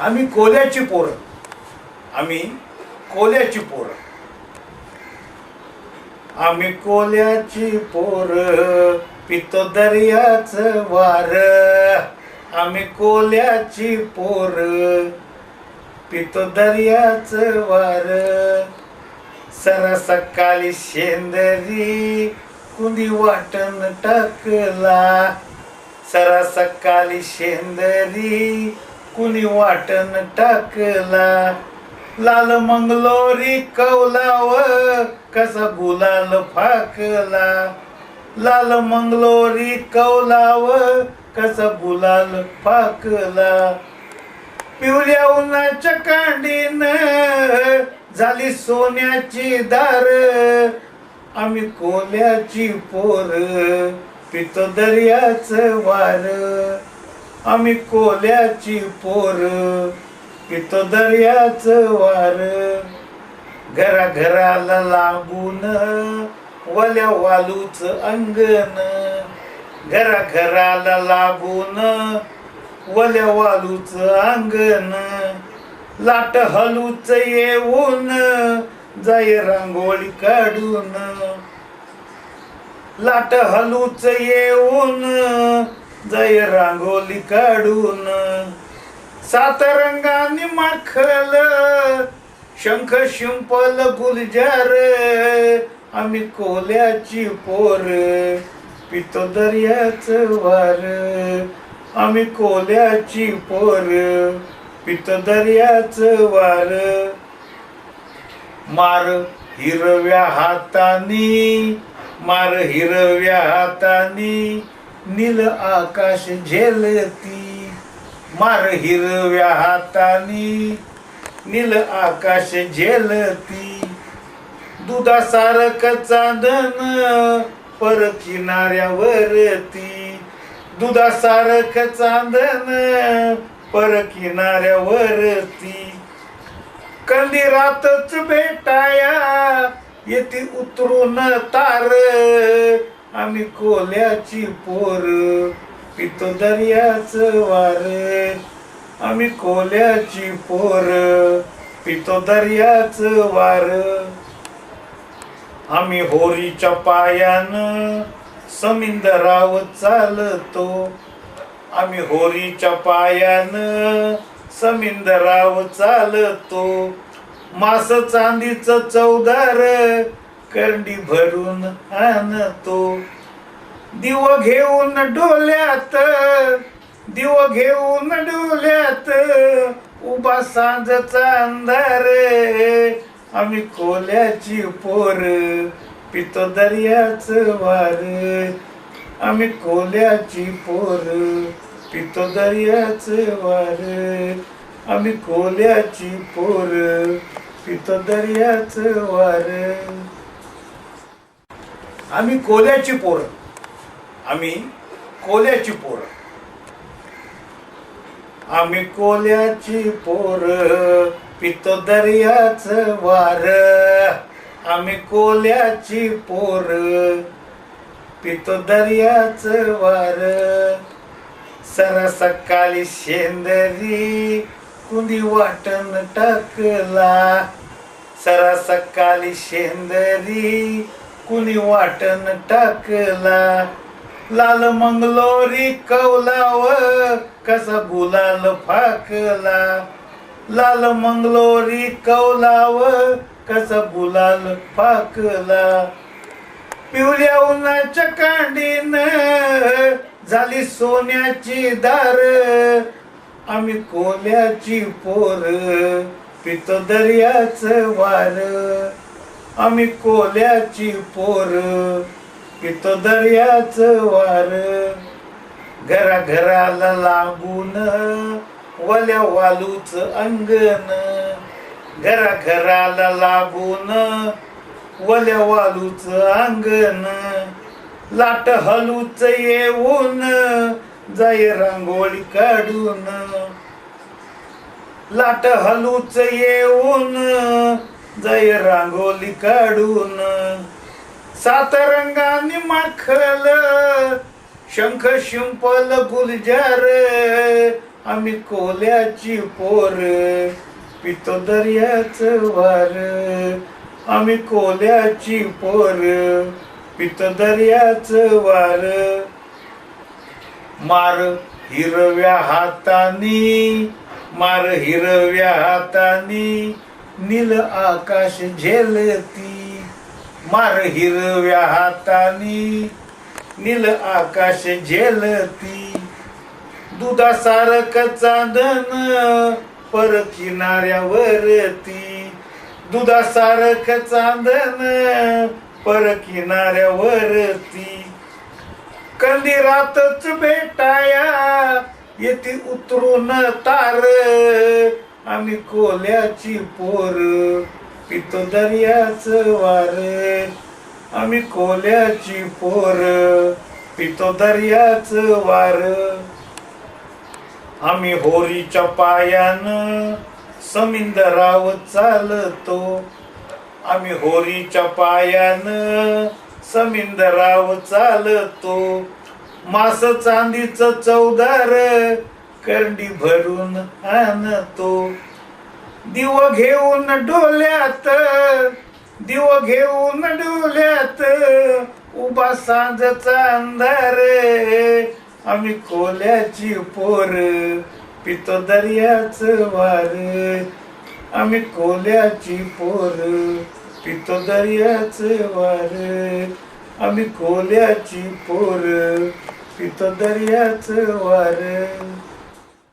आम्ही कोल्याची पोरं. आम्ही कोल्याची पोरं. आम्ही कोल्याची पोर पितो दर्याच वार. आम्ही कोल्याची पोर पितो दर्याच वार. सर सकाळी शेंदरी कुणी वाटण टाकला. सरा सकाळी शेंदरी कुणी वाटण टाकला. लाल मंगलोरी कौलाव कसा गुलाल फाकला. लाल मंगलोरी कौलाव कसा गुलाल फाकला. पिवळ्या उन्हाच्या कांडीन झाली सोन्याची दार. आम्ही कोल्याची पोर पितो दर्याच वार. आम्ही कोल्याची पोर इथं दर्याच वार. घरा घराला लागून वल्या वालूच अंगण. घरा घराला लागून वल्या वालूच अंगण. लाट हलूच येऊन जाय रांगोळी काढून. लाट हलूच येऊन जाय रांगोली काढून सात रंगांनी माखल शंख शिंपल गुलजार आम्ही कोल्याची पोर पितो दर्याच वार आम्ही कोल्याची पोर पितो दर्याच वार. मार हिरव्या हातानी मार हिरव्या हातानी नील आकाश झेलती मार हिरव्या हातानी. नील आकाश झेलती दुधासारख चांदन पर किनाऱ्यावरती दुधासारख चांदन पर किनाऱ्यावरती कंदिरातच भेटाया येते उतरून तार. आम्ही कोल्याची पोर पितो दर्याच वार. आम्ही कोल्याची पोर पितो दर्याच वार. आम्ही होरीच्या पायानं समिंदराव चालतो. आम्ही होरीच्या पायानं समिंदराव चालतो. मास चांदीच चौदार करंडी भरून आणतो. दिव घेऊन डोल्यात दिव घेऊन डोल्यात उभा सांजचा अंधार आम्ही कोल्याची पोर पितो दर्याच वार. आम्ही कोल्याची पोर पितो दर्याच वार. आम्ही कोल्याची पोर पितो दर्याच वार. आम्ही कोल्याची पोर. आम्ही कोल्याची पोर. आम्ही कोल्याची पोर पितो दर्याच वार. आम्ही कोल्याची पोर पितो दर्याच वार. सरा सकाळी शेंदरी कुंदी वाटण टाकला. सरा सकाळी शेंदरी कुणी वाटण टाकला? लाल मंगलोरी कौलाव कसा गुलाल फाकला? लाल मंगलोरी कौलाव कसा गुलाल फाकला? पिवल्या उन्हाच्या कांडीन झाली सोन्याची दार. आम्ही कोल्याची पोर पितो दर्याच वार. आम्ही कोल्याची पोर पितो दर्याच वार. घरा घराला लागून वल्या वालूच अंगण. घरा घराला लागून वल्या वालूच अंगण. लाट हलूच येऊन जाय रांगोळी काढून. लाट हलूच येऊन जाय रांगोली काढून सात रंगांनी माखल शंख शिंपल गुलजार आम्ही कोल्याची पोर पितो दर्याच वार आम्ही कोल्याची पोर पितो दर्याच वार. मार हिरव्या हातानी मार हिरव्या हातानी नील आकाश झेलती मार हिरव्या हातानी. नील आकाश झेलती दुधासारख चांदन पर किनाऱ्यावरती दुधासारख चांदन पर किनाऱ्यावरती कंदिरातच भेटाया येते उतरून तार. आम्ही कोल्याची पोर पितो दर्याच वार. आम्ही कोल्याची पोर पितो दर्याच वार. आम्ही होरीच्या पायानं समिंदराव चालतो. आम्ही होरीच्या पायानं समिंदराव चालतो. मास चांदीच चौदार करंडी भरून आणतो. दिव घेऊन डोल्यात दिव घेऊन डोल्यात उभा सांजचा अंधार आम्ही कोल्याची पोर पितो दर्याच वार. आम्ही कोल्याची पोर पितो दर्याच वार. आम्ही कोल्याची पोर पितो दर्याच वार.